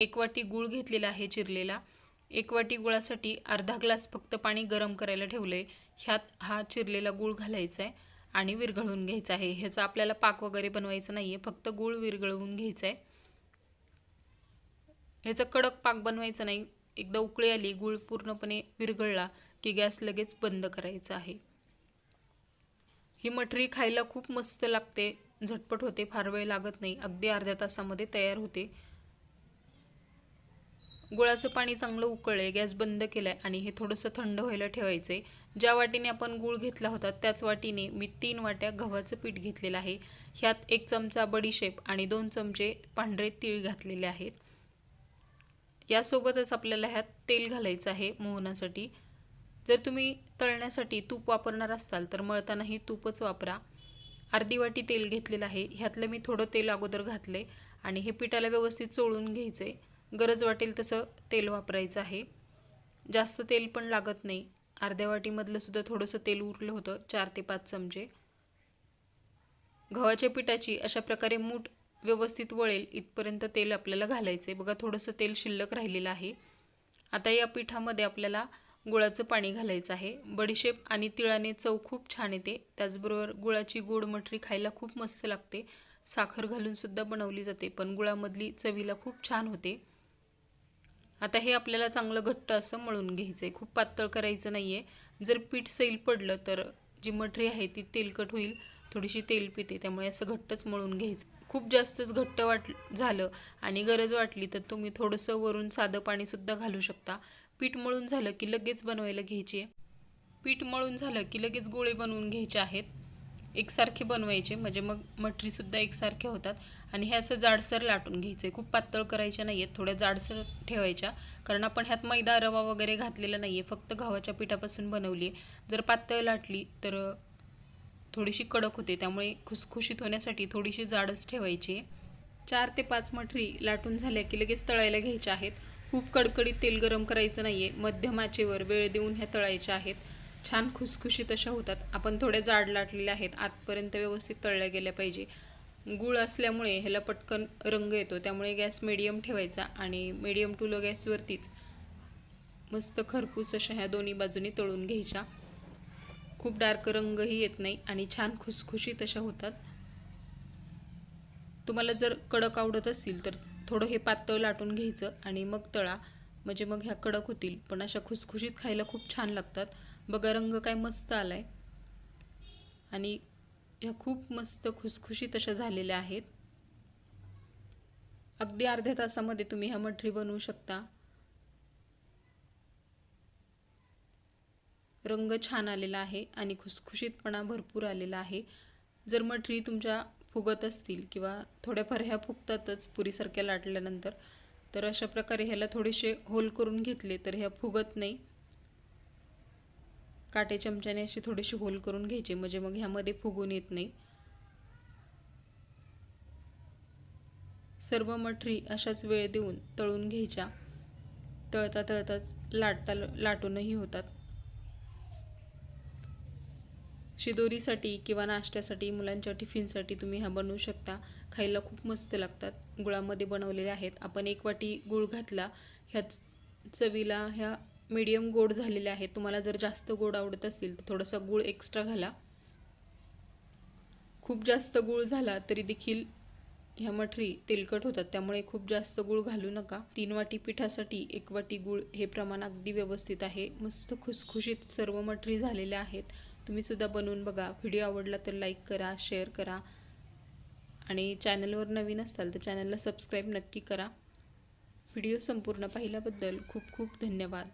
एक वाटी गूळ घेतलेला आहे चिरलेला. एक वाटी गुळासाठी अर्धा ग्लास फक्त पाणी गरम करायला ठेवलं आहे ह्यात हा चिरलेला गूळ घालायचा आहे आणि विरघळवून घ्यायचा आहे ह्याचा आपल्याला पाक वगैरे बनवायचं नाही आहे फक्त गूळ विरघळवून घ्यायचा आहे ह्याचा कडक पाक बनवायचा नाही. एकदा उकळी आली गूळ पूर्णपणे विरघळला की गॅस लगेच बंद करायचा आहे. ही मठरी खायला खूप मस्त लागते. झटपट होते फार वेळ लागत नाही. अगदी अर्ध्या तासामध्ये तयार होते. गुळाचं पाणी चांगलं उकळलं आहे गॅस बंद केलं आहे आणि हे थोडंसं थंड व्हायला ठेवायचं आहे ज्या वाटीने आपण गूळ घेतला होता त्याच वाटीने मी तीन वाट्या गव्हाचं पीठ घेतलेलं आहे. ह्यात एक चमचा बडीशेप आणि दोन चमचे पांढरे तीळ घातलेले आहेत. यासोबतच आपल्याला ह्यात तेल घालायचं आहे मोहनासाठी. जर तुम्ही तळण्यासाठी तूप वापरणार असाल तर मळतानाही तूपच वापरा. अर्धी वाटी तेल घेतलेलं आहे. ह्यातलं मी थोडं तेल अगोदर घातले आणि हे पिठाला व्यवस्थित चोळून घ्यायचं आहे गरज वाटेल तसं तेल वापरायचं आहे. जास्त तेल पण लागत नाही. अर्ध्या वाटीमधलं सुद्धा थोडंसं तेल उरलं होतं चार ते पाच चमचे. गव्हाच्या पिठाची अशा प्रकारे मूठ व्यवस्थित वळेल इथपर्यंत तेल आपल्याला घालायचं आहे बघा थोडंसं तेल शिल्लक राहिलेलं आहे. आता या पिठामध्ये आपल्याला गुळाचं पाणी घालायचं आहे. बडीशेप आणि तिळाने चव खूप छान येते. त्याचबरोबर गुळाची गोड मठरी खायला खूप मस्त लागते. साखर घालूनसुद्धा बनवली जाते पण गुळामधली चवीला खूप छान होते. आता हे आपल्याला चांगलं घट्ट असं मळून घ्यायचं आहे खूप पातळ करायचं नाही आहे जर पीठ सैल पडलं तर जी मठरी आहे ती तेलकट होईल. थोडीशी तेल पिते त्यामुळे असं घट्टच मळून घ्यायचं. खूप जास्तच घट्ट वाट झालं आणि गरज वाटली तर तुम्ही थोडंसं वरून साधं पाणीसुद्धा घालू शकता. पीठ मळून झालं की लगेच बनवायला घ्यायची. आहे पीठ मळून झालं की लगेच गोळे बनवून घ्यायचे आहेत. एकसारखे बनवायचे म्हणजे मग मठरीसुद्धा एकसारखे होतात. आणि हे असं जाडसर लाटून घ्यायचं. आहे खूप पातळ करायच्या नाही आहेत थोड्या जाडसर ठेवायच्या. कारण आपण ह्यात मैदा रवा वगैरे घातलेला नाही आहे फक्त गव्हाच्या पिठापासून बनवली आहे जर पातळ लाटली तर थोडीशी कडक होते. त्यामुळे खुसखुशीत होण्यासाठी थोडीशी जाडच ठेवायची. चार ते पाच मठरी लाटून झाल्या की लगेच तळायला घ्यायच्या आहेत. खूप कडकडीत तेल गरम करायचं नाही आहे मध्यम आचेवर वेळ देऊन ह्या तळायच्या आहेत. छान खुसखुशीत अशा होतात. आपण थोड्या जाड लाटलेल्या आहेत. आतपर्यंत व्यवस्थित तळल्या गेल्या पाहिजे. गूळ असल्यामुळे ह्याला पटकन रंग येतो. त्यामुळे गॅस मिडियम ठेवायचा आणि मिडियम टू लो गॅसवरतीच मस्त खरपूस अशा ह्या दोन्ही बाजूनी तळून घ्यायच्या. खूप डार्क रंगही येत नाही आणि छान खुसखुशीत अशा होतात. तुम्हाला जर कडक आवडत असतील तर थोडं हे पातळ लाटून घ्यायचं आणि मग तळा. म्हणजे मग ह्या कडक होतील. पण अशा खुसखुशीत खायला खूप छान लागतात. बघा रंग काय मस्त आला आहे आणि ह्या खूप मस्त खुसखुशीत अशा झालेल्या आहेत. अगदी अर्ध्या तासामध्ये तुम्ही ह्या मठरी बनवू शकता. रंग छान आलेला आहे आणि खुसखुशीतपणा भरपूर आलेला आहे. जर मठरी तुमच्या फुगत असतील किंवा थोड्याफार ह्या फुगतातच पुरीसारख्या लाटल्यानंतर तर अशा प्रकारे ह्याला थोडेसे होल करून घेतले तर ह्या फुगत नाही. काटे चमच्याने अशी थोडीशी होल करून घ्यायचे म्हणजे मग ह्यामध्ये फुगून येत नाही. सर्व मठरी अशाच वेळ देऊन तळून घ्यायच्या. तळता तळताच लाटता लाटूनही होतात. शिदोरीसाठी किंवा नाश्त्यासाठी मुलांच्या टिफिनसाठी तुम्ही ह्या बनवू शकता. खायला खूप मस्त लागतात. गुळामध्ये बनवलेले आहेत. आपण एक वाटी गूळ घातला ह्याच चवीला ह्या मीडियम गोड झालेले आहेत. तुम्हाला जर जास्त गोड आवडत असेल तर थोडासा गूळ एक्स्ट्रा घाला. खूप जास्त गूळ झाला तरी देखील ह्या मठरी तेलकट होतात. त्यामुळे खूप जास्त गूळ घालू नका. तीन वाटी पिठासाठी एक वाटी गूळ हे प्रमाण अगदी व्यवस्थित आहे. मस्त खुसखुशीत सर्व मठरी झालेल्या आहेत. तुम्हीसुद्धा बनवून बघा. व्हिडिओ आवडला तर लाईक करा शेअर करा. आणि चॅनलवर नवीन असाल तर चॅनलला सबस्क्राईब नक्की करा. व्हिडिओ संपूर्ण पाहिल्याबद्दल खूप खूप धन्यवाद.